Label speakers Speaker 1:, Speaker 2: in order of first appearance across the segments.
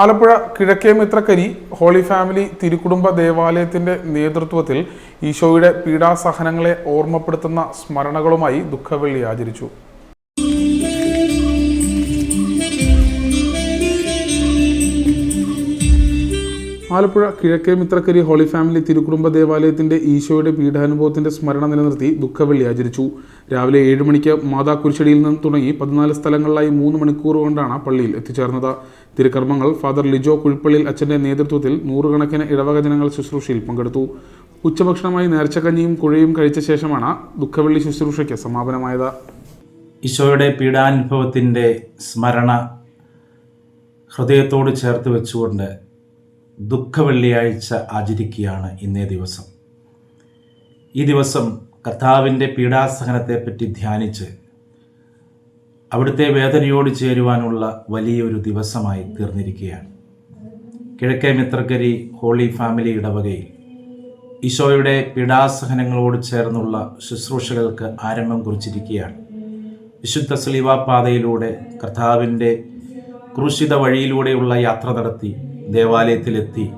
Speaker 1: ആലപ്പുഴ കിഴക്കേ Mithrakkary holy family തിരുക്കുടുംബ ദേവാലയത്തിന്റെ നേതൃത്വത്തിൽ ഈശോയുടെ പീഡാസഹനങ്ങളെ ഓർമ്മപ്പെടുത്തുന്ന സ്മരണകളുമായി ദുഃഖവെള്ളി ആചരിച്ചു. ആലപ്പുഴ കിഴക്കേ മിത്രക്കരി ഹോളി ഫാമിലി തിരുക്കുടുംബ ദേവാലയത്തിന്റെ ഈശോയുടെ പീഠാനുഭവത്തിന്റെ സ്മരണ നിലനിർത്തി ദുഃഖവെള്ളി ആചരിച്ചു. രാവിലെ ഏഴ് മണിക്ക് മാതാ കുരിശടിയിൽ നിന്ന് തുടങ്ങി പതിനാല് സ്ഥലങ്ങളിലായി മൂന്ന് മണിക്കൂർ കൊണ്ടാണ് പള്ളിയിൽ എത്തിച്ചേർന്നത്. തിരുക്കർമ്മങ്ങൾ ഫാദർ ലിജോ കുഴിപ്പള്ളിയിൽ അച്ഛന്റെ നേതൃത്വത്തിൽ നൂറുകണക്കിന് ഇടവക ജനങ്ങൾ ശുശ്രൂഷയിൽ പങ്കെടുത്തു. ഉച്ചഭക്ഷണമായി നേർച്ചക്കഞ്ഞിയും കുഴയും കഴിച്ച ശേഷമാണ് ദുഃഖവെള്ളി ശുശ്രൂഷയ്ക്ക് സമാപനമായത്.
Speaker 2: ഈശോയുടെ പീഡാനുഭവത്തിന്റെ സ്മരണ ഹൃദയത്തോട് ചേർത്ത് വെച്ചുകൊണ്ട് ദുഃഖവെള്ളിയാഴ്ച ആചരിക്കുകയാണ് ഇന്നേ ദിവസം. ഈ ദിവസം കർത്താവിന്റെ പീഡാസഹനത്തെപ്പറ്റി ധ്യാനിച്ച് അവിടുത്തെ വേദനയോട് ചേരുവാനുള്ള വലിയൊരു ദിവസമായി തീർന്നിരിക്കുകയാണ്. കിഴക്കേ മിത്രക്കരി ഹോളി ഫാമിലി ഇടവകയിൽ ഈശോയുടെ പീഡാസഹനങ്ങളോട് ചേർന്നുള്ള ശുശ്രൂഷകൾക്ക് ആരംഭം കുറിച്ചിരിക്കുകയാണ്. വിശുദ്ധ സ്ലീവ പാതയിലൂടെ കർത്താവിന്റെ ക്രൂശിത വഴിയിലൂടെയുള്ള യാത്ര നടത്തി ദേവാലയത്തിലെത്തി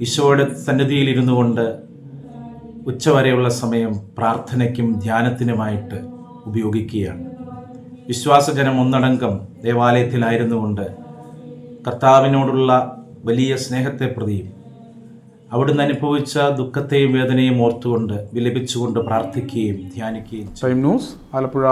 Speaker 2: ഈശോയുടെ സന്നിധിയിലിരുന്നു കൊണ്ട് ഉച്ചവരെയുള്ള സമയം പ്രാർത്ഥനയ്ക്കും ധ്യാനത്തിനുമായിട്ട് ഉപയോഗിക്കുകയാണ് വിശ്വാസജനം ഒന്നടങ്കം ദേവാലയത്തിലായിരുന്നുകൊണ്ട് കർത്താവിനോടുള്ള വലിയ സ്നേഹത്തെ പ്രതിയും അവിടുന്ന് അനുഭവിച്ച ദുഃഖത്തെയും വേദനയും ഓർത്തുകൊണ്ട് വിലപിച്ചുകൊണ്ട് പ്രാർത്ഥിക്കുകയും ധ്യാനിക്കുകയും.
Speaker 1: Time news Alappuzha